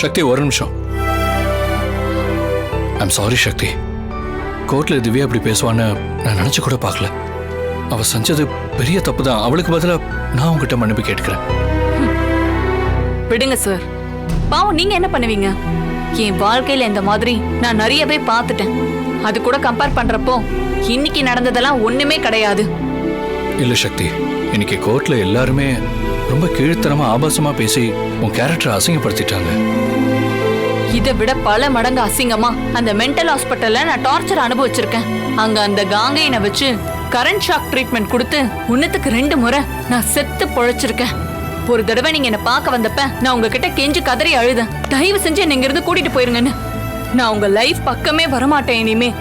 சக்தி ஒரு நிமிஷம். I'm sorry Shakti. கோர்ட்ல திவ்யா அப்படி பேசுவான்னு நான் நினைச்சு கூட பார்க்கல. அவ செஞ்சது பெரிய தப்பு தான் அவளுக்கு பதிலா நான் உங்ககிட்ட மன்னிப்பு கேட்டுக்கிறேன். விடுங்க சார் பாவம் நீங்க என்ன பண்ணுவீங்க? என் வாழ்க்கையில இந்த மாதிரி நான் நிறையவே பார்த்துட்டேன். அது கூட கம்பேர் பண்றப்போ இன்னைக்கு நடந்ததெல்லாம் ஒண்ணுமே கிடையாது. இல்ல சக்தி. இன்னைக்கு கோர்ட்ல எல்லாருமே ரொம்ப கீழ்த்தனமா ஆபாசமா பேசி உன் கேரக்டரை அசிங்கப்படுத்திட்டாங்க. இதை விட பல மடங்கு அசிங்கமா. அந்த மென்டல் ஹாஸ்பிட்டல்ல நான் டார்ச்சர் அனுபவிச்சிருக்கேன். அங்க அந்த காங்கையனை வச்சு கரண்ட் ஷாக் ட்ரீட்மெண்ட் கொடுத்து உன்னத்துக்கு ரெண்டு முறை நான் செத்து பொழைச்சிருக்கேன். ஒரு தடவை நீங்க என்ன பார்க்க வந்தப்ப நான் உங்ககிட்ட கெஞ்சி கதறி அழுதேன். தயவு செஞ்சு என்ன இருந்து கூட்டிட்டு போயிருங்கன்னு. நான் உங்க லைஃப் பக்கமே வரமாட்டேன் இனிமே.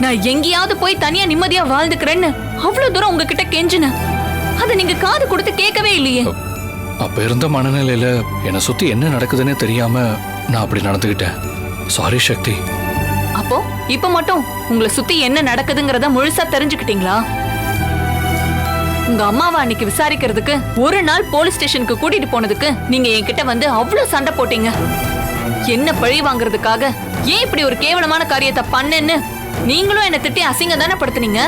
நான் எங்கேயாவது போய் தனியா நிம்மதியா வாழ்ந்துக்கிறேன்னு அவ்வளவு தூரம் உங்ககிட்ட கெஞ்சினேன். அதை நீங்க காது கொடுத்து கேட்கவே இல்லையே. அப்ப இருந்த மனநிலையில என்னை சுத்தி என்ன நடக்குதுன்னே தெரியாம நான் அப்படி நடந்துக்கிட்டேன் சாரி சக்தி. அப்போ இப்ப மட்டும் உங்களை சுத்தி என்ன நடக்குதுங்கிறத முழுசா தெரிஞ்சுக்கிட்டீங்களா? உங்க அம்மாவை அன்னைக்கு விசாரிக்கிறதுக்கு ஒரு நாள் போலீஸ் ஸ்டேஷனுக்கு கூட்டிட்டு போனதுக்கு நீங்க என்கிட்ட வந்து அவ்வளவு சண்டை போட்டீங்க. என்ன பழி வாங்குறதுக்காக ஏன் இப்படி ஒரு கேவலமான காரியத்தை பண்ணேன்னு நீங்களும் என்ன திட்டி அசிங்க தானே படுத்துனீங்க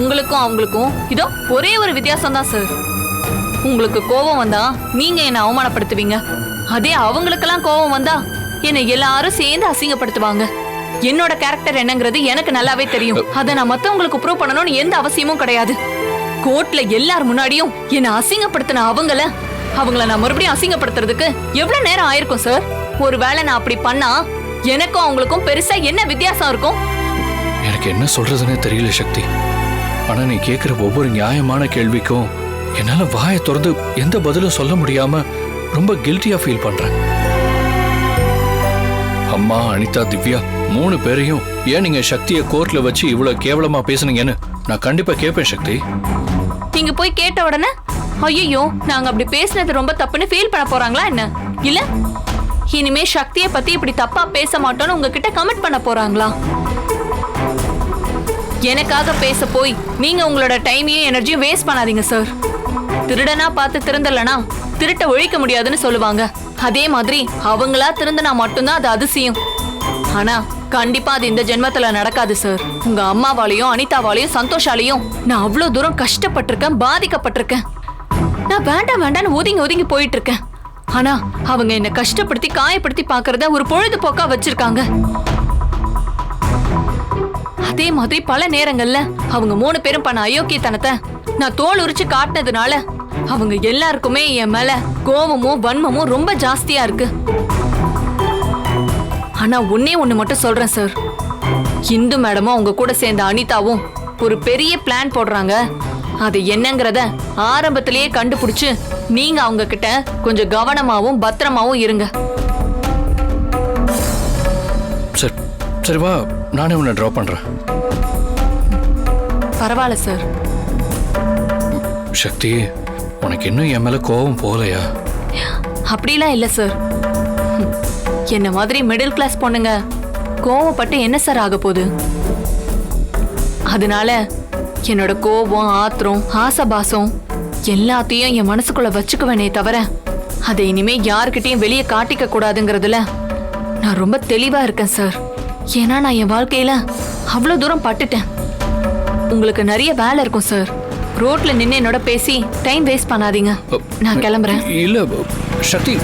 உங்களுக்கும் அவங்களுக்கும் இதோ ஒரே ஒரு வித்தியாசம் தான் சார் உங்களுக்கு கோபம் வந்தா நீங்க என்ன அவமானப்படுத்துவீங்க. அதே அவங்களுக்கெல்லாம் கோபம் வந்தா என்னை எல்லாரும் சேர்ந்து அசிங்கப்படுத்துவாங்க. என்னோட கேரக்டர் என்னங்கிறது எனக்கு நல்லாவே தெரியும். அதை நான் மத்தவங்களுக்கு ப்ரூவ் பண்ணணும்னு எந்த அவசியமும் கிடையாது. கோர்ட்ல எல்லார் முன்னாடியும் என்னை அசிங்கப்படுத்தின அவங்கள அவங்கள நான் மறுபடியும் அசிங்கப்படுத்துறதுக்கு எவ்வளவு நேரம் ஆயிருக்கும் சார் ஒருவேளை நான் அப்படி பண்ணா எனக்கும் அவங்களுக்கும் பெருசா என்ன வித்தியாசம் இருக்கும்? எனக்கு என்ன சொல்றதுன்னே தெரியல சக்தி. ஆனா நீ கேக்குற ஒவ்வொரு நியாயமான கேள்விக்கும் என்னால வாயை திறந்து எந்த பதிலும் சொல்ல முடியாம ரொம்ப கில்ட்டியா ஃபீல் பண்றேன். அம்மா அனிதா திவ்யா மூணு பேரையும் ஏன் நீங்க சக்தியை கோர்ட்ல வச்சு இவ்வளவு கேவலமா பேசுனீங்கன்னு நான் கண்டிப்பா கேட்பேன் சக்தி. நீங்க போய் கேட்ட உடனே ஐயோ நாங்க அப்படி பேசினது ரொம்ப தப்புன்னு ஃபீல் பண்ண போறாங்களா என்ன? இல்ல. இனிமே சக்தியை பத்தி இப்படி தப்பா பேச மாட்டோம்னு உங்ககிட்ட கமெண்ட் பண்ண போறாங்களா? எனக்காக பேச போய் நீங்க உங்களோட டைமையும் எனர்ஜியும் வேஸ்ட் பண்ணாதீங்க சார் திருடனா பார்த்து திருந்தலனா திருட்ட ஒழிக்க முடியாதுன்னு சொல்லுவாங்க. அதே மாதிரி அவங்களா திருந்தனா மட்டும்தான் அது அதிசயம். ஆனா கண்டிப்பா அது இந்த ஜென்மத்துல நடக்காது சார் உங்க அம்மாவாலையும் அனிதாவாலையும் சந்தோஷாலையும் நான் அவ்வளவு தூரம் கஷ்டப்பட்டிருக்கேன் பாதிக்கப்பட்டிருக்கேன். நான் வேண்டாம் வேண்டாம்னு ஒதுங்கி ஒதுங்கி போயிட்டு இருக்கேன் ஆனா அவங்க என்ன கஷ்டப்படுத்தி காயப்படுத்தி பாக்குறத ஒரு பொழுதுபோக்கா வச்சிருக்காங்க. அதே மாதிரி பல நேரங்கள்ல அவங்க மூணு பேரும் பண்ண அயோக்கியத்தனத்தை நான் தோல் உரிச்சு காட்டினதுனால அவங்க எல்லாருக்குமே என் மேல கோவமும் வன்மமும் ரொம்ப ஜாஸ்தியா இருக்கு. ஆனா ஒன்னே ஒண்ணு மட்டும் சொல்றேன் சார். இந்து மேடமும் அவங்க கூட சேர்ந்த அனிதாவும் ஒரு பெரிய பிளான் போடுறாங்க. அது என்னங்கிறத ஆரம்பத்திலேயே கண்டுபிடிச்சு நீங்க அவங்க கிட்ட கொஞ்சம் கவனமாவும் பத்திரமாவும் இருங்க. சார் சரி வா நானே உன்னை ட்ராப் பண்றேன். பரவாயில்ல சார் சக்தி உனக்கு இன்னும் என் மேல கோபம் போகலையா? அப்படிலாம் இல்ல சார் என்ன மாதிரி மிடில் கிளாஸ் பொண்ணுங்க கோவப்பட்டு என்ன சார் ஆக போகுது? அதனால என்னோட கோபம் ஆத்திரம் ஆசபாசம் எல்லாத்தையும் என் மனசுக்குள்ள வச்சுக்குவேனே தவிர அதை இனிமே யாருக்கிட்டையும் வெளியே காட்டிக்க கூடாதுங்கிறதுல நான் ரொம்ப தெளிவா இருக்கேன் சார் ஏன்னா நான் என் வாழ்க்கையில அவ்வளவு தூரம் பட்டுட்டேன். உங்களுக்கு நிறைய வேலை இருக்கும் சார் ரோட்ல நின்று என்னோட பேசி டைம் வேஸ்ட் பண்ணாதீங்க. நான் கிளம்புறேன். இல்ல சக்தி